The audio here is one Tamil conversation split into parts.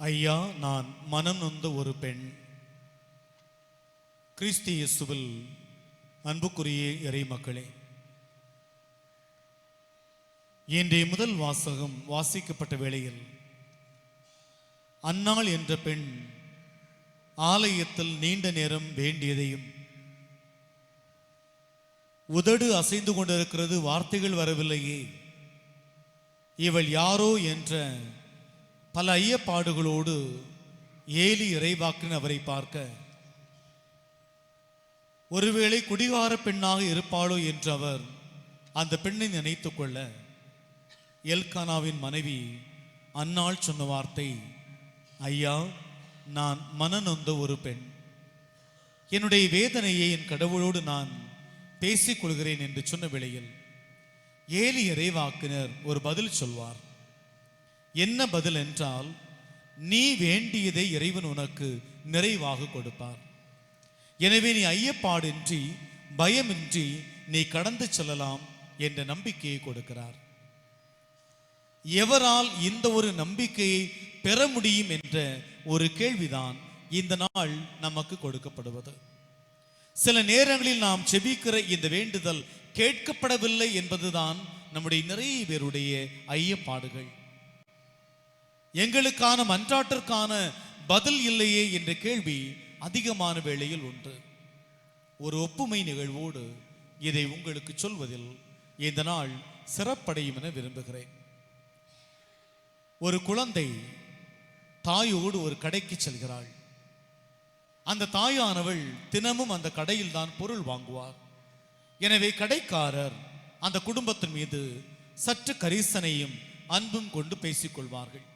ஐயா நான் மனம் நொந்த ஒரு பெண். கிறிஸ்து இயேசுவில் அன்புக்குரிய இறை மக்களே இன்றைய முதல் வாசகம் வாசிக்கப்பட்ட வேளையில் அன்னாள் என்ற பெண் ஆலயத்தில் நீண்ட நேரம் வேண்டியதையும் உதடு அசைந்து கொண்டிருக்கிறது வார்த்தைகள் வரவில்லையே இவள் யாரோ என்ற பல ஐயப்பாடுகளோடு ஏலி இறைவாக்கின் அவரை பார்க்க ஒருவேளை குடிகார பெண்ணாக இருப்பாளோ? என்று அவர் அந்த பெண்ணை நினைத்து கொள்ள எல்கானாவின் மனைவி அன்னாள் சொன்ன வார்த்தை ஐயா நான் மனநொந்த ஒரு பெண். என்னுடைய வேதனையை என் கடவுளோடு நான் பேசிக் கொள்கிறேன் என்று சொன்ன வேளையில் ஏலி இறைவாக்கினர் ஒரு பதில் சொல்வார். என்ன பதில் என்றால் நீ வேண்டியதை இறைவன் உனக்கு நிறைவாக கொடுப்பார். எனவே நீ ஐயப்பாடின்றி பயமின்றி நீ கடந்து செல்லலாம் என்ற நம்பிக்கையை கொடுக்கிறார். எவரால் இந்த ஒரு நம்பிக்கையை பெற முடியும் என்ற ஒரு கேள்விதான் இந்த நாள் நமக்கு கொடுக்கப்படுவது. சில நேரங்களில் நாம் செபிக்கிற இந்த வேண்டுதல் கேட்கப்படவில்லை என்பதுதான் நம்முடைய நிறைய பேருடைய ஐயப்பாடுகள். எங்களுக்கான மன்றாட்டிற்கான பதில் இல்லையே என்ற கேள்வி அதிகமான வேளையில் உண்டு. ஒரு ஒப்புமை நிகழ்வோடு இதை உங்களுக்கு சொல்வதில் இந்த நாள் சிறப்படையும் என விரும்புகிறேன். ஒரு குழந்தை தாயோடு ஒரு கடைக்கு செல்கிறாள். அந்த தாயானவள் தினமும் அந்த கடையில் தான் பொருள் வாங்குவார். எனவே கடைக்காரர் அந்த குடும்பத்தின் மீது சற்று கரிசனையும் அன்பும் கொண்டு பேசிக்கொள்வார்கள்.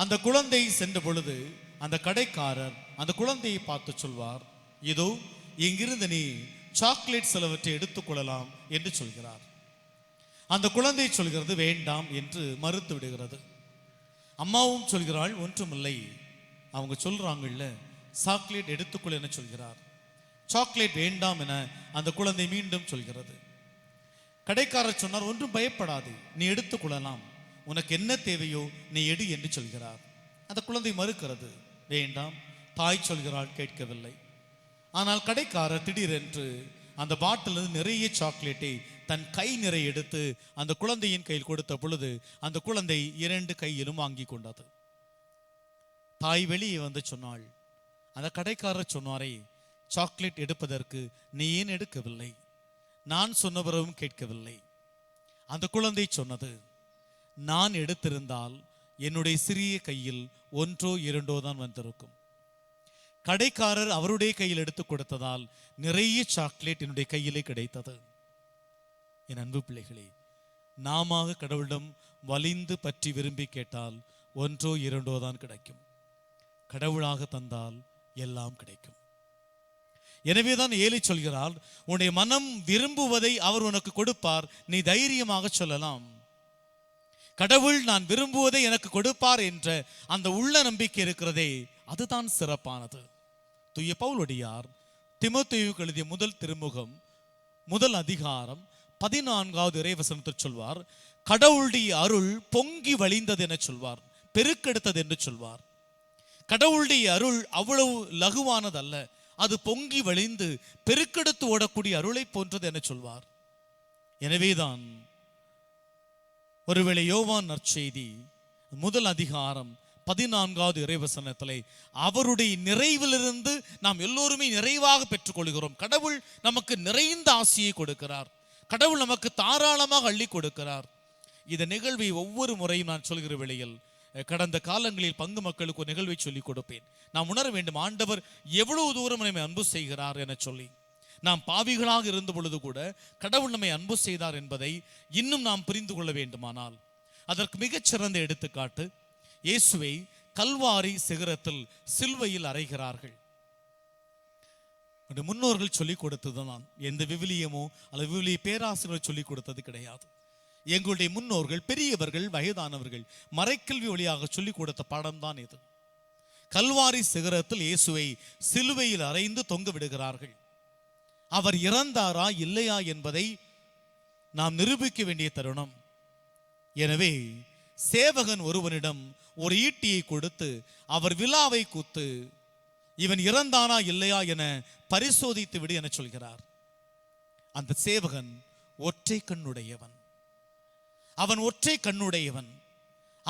அந்த குழந்தை சென்ற பொழுது அந்த கடைக்காரர் அந்த குழந்தையை பார்த்து சொல்வார் இதோ இங்கிருந்து நீ சாக்லேட் சிலவற்றை எடுத்துக்கொள்ளலாம் என்று சொல்கிறார். அந்த குழந்தை சொல்கிறது வேண்டாம் என்று மறுத்து விடுகிறது. அம்மாவும் சொல்கிறாள் ஒன்றுமில்லை. அவங்க சொல்றாங்கல்ல சாக்லேட் எடுத்துக்கொள் என சொல்கிறார். சாக்லேட் வேண்டாம் என அந்த குழந்தை மீண்டும் சொல்கிறது. கடைக்காரர் சொன்னார் ஒன்றும் பயப்படாது நீ எடுத்துக்கொள்ளலாம் உனக்கு என்ன தேவையோ நீ எடு என்று சொல்கிறார். அந்த குழந்தை மறுக்கிறது வேண்டாம் தாய் சொல்கிறாள் கேட்கவில்லை. ஆனால் கடைக்காரர் திடீரென்று அந்த பாட்டிலிருந்து நிறைய சாக்லேட்டை தன் கை நிறைய எடுத்து அந்த குழந்தையின் கையில் கொடுத்த பொழுது அந்த குழந்தை இரண்டு கையிலும் வாங்கி கொண்டது. தாய் வெளியே வந்து சொன்னாள் அந்த கடைக்காரர் சொன்னாரே சாக்லேட் எடுப்பதற்கு நீ ஏன் எடுக்கவில்லை? நான் சொன்ன பிறகும் கேட்கவில்லை. அந்த குழந்தை சொன்னது நான் எடுத்திருந்தால் என்னுடைய சிறிய கையில் ஒன்றோ இரண்டோ தான் வந்திருக்கும். கடைக்காரர் அவருடைய கையில் எடுத்து கொடுத்ததால் நிறைய சாக்லேட் என்னுடைய கையிலே கிடைத்தது. என் அன்பு பிள்ளைகளே நாம கடவுளிடம் வலிந்து பற்றி விரும்பி கேட்டால் ஒன்றோ இரண்டோ தான் கிடைக்கும். கடவுளாக தந்தால் எல்லாம் கிடைக்கும். எனவேதான் ஏழை சொல்கிறார் உன்னுடைய மனம் விரும்புவதை அவர் உனக்கு கொடுப்பார். நீ தைரியமாக சொல்லலாம். கடவுள் நான் விரும்புவதை எனக்கு கொடுப்பார் என்ற அந்த உள்ள நம்பிக்கை இருக்கிறதே அதுதான் சிறப்பானது. துய்ய பவுலடியார் திமுத்தையுக்கு எழுதிய முதல் திருமுகம் முதல் அதிகாரம் பதினான்காவது இறைவசனத்தை சொல்வார் கடவுளுடைய அருள் பொங்கி வழிந்தது என சொல்வார் பெருக்கெடுத்தது என்று சொல்வார். கடவுளுடைய அருள் அவ்வளவு லகுவானதல்ல அது பொங்கி வழிந்து பெருக்கெடுத்து ஓடக்கூடிய அருளை போன்றது என சொல்வார். எனவேதான் ஒருவேளை யோவான் நற்செய்தி முதல் அதிகாரம் பதினான்காவது இறைவசனத்திலே அவருடைய நிறைவிலிருந்து நாம் எல்லோருமே நிறைவாக பெற்றுக்கொள்கிறோம். கடவுள் நமக்கு நிறைந்த ஆசையை கொடுக்கிறார். கடவுள் நமக்கு தாராளமாக அள்ளி கொடுக்கிறார். இந்த நிகழ்வை ஒவ்வொரு முறையும் நான் சொல்கிற வேளையில் கடந்த காலங்களில் பங்கு மக்களுக்கு ஒரு நிகழ்வை சொல்லிக் கொடுப்பேன். நாம் உணர வேண்டும் ஆண்டவர் எவ்வளவு தூரம் நம்மை அன்பு செய்கிறார் என சொல்லி. நாம் பாவிகளாக இருந்த பொழுது கூட கடவுள் நம்மை அன்பு செய்தார் என்பதை இன்னும் நாம் புரிந்து கொள்ள வேண்டுமானால். அதற்கு மிகச்சிறந்த எடுத்துக்காட்டு இயேசுவை கல்வாரி சிகரத்தில் சில்வையில் அறைகிறார்கள். முன்னோர்கள் சொல்லிக் கொடுத்தது தான் எந்த விவிலியமோ அல்லது விவிலிய பேராசிரியர் சொல்லிக் கொடுத்தது கிடையாது. எங்களுடைய முன்னோர்கள் பெரியவர்கள் வயதானவர்கள் மறைக்கல்வி வழியாக சொல்லிக் கொடுத்த பாடம் தான் இது. கல்வாரி சிகரத்தில் இயேசுவை சிலுவையில் அறைந்து தொங்க விடுகிறார்கள். அவர் இறந்தாரா இல்லையா என்பதை நாம் நிரூபிக்க வேண்டிய தருணம். எனவே சேவகன் ஒருவனிடம் ஒரு ஈட்டியை கொடுத்து அவர் விழாவை கூத்து இவன் இறந்தானா இல்லையா என பரிசோதித்து விடு என சொல்கிறார். அந்த சேவகன் ஒற்றை கண்ணுடையவன். அவன் ஒற்றை கண்ணுடையவன்.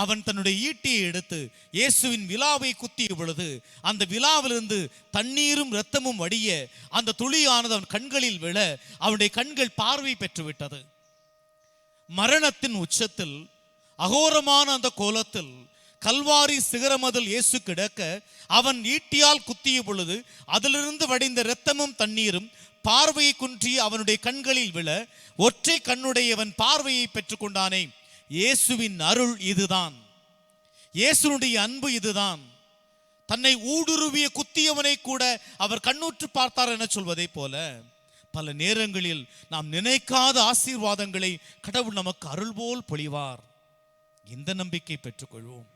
அவன் தன்னுடைய ஈட்டியை எடுத்து இயேசுவின் விழாவை குத்திய பொழுது அந்த விழாவிலிருந்து தண்ணீரும் இரத்தமும் வடிய அந்த துளியானது அவன் கண்களில் விழ அவனுடைய கண்கள் பார்வை பெற்றுவிட்டது. மரணத்தின் உச்சத்தில் அகோரமான அந்த கோலத்தில் கல்வாரி சிகரமதில் இயேசு கிடக்க அவன் ஈட்டியால் குத்திய பொழுது அதிலிருந்து வடிந்த இரத்தமும் தண்ணீரும் பார்வையை குன்றி அவனுடைய கண்களில் விழ ஒற்றை கண்ணுடையவன் பார்வையை பெற்றுக்கொண்டானே. இயேசுவின் அருள் இதுதான். இயேசுனுடைய அன்பு இதுதான். தன்னை ஊடுருவிய குத்தியவனை கூட அவர் கண்ணுற்று பார்த்தார் என சொல்வதைப் போல பல நேரங்களில் நாம் நினைக்காத ஆசீர்வாதங்களை கடவுள் நமக்கு அருள் போல் பொழிவார். இந்த நம்பிக்கை பெற்றுக்கொள்வோம்.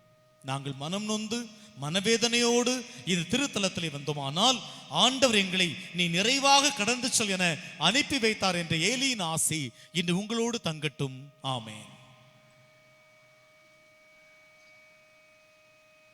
நாங்கள் மனம் நொந்து மனவேதனையோடு இந்த திருத்தலத்தில் வந்தோமானால் ஆண்டவர் எங்களை நீ நிறைவாக கடந்து செல் என அனுப்பி வைத்தார் என்ற ஏலியின் ஆசை இன்று உங்களோடு தங்கட்டும். ஆமேன்.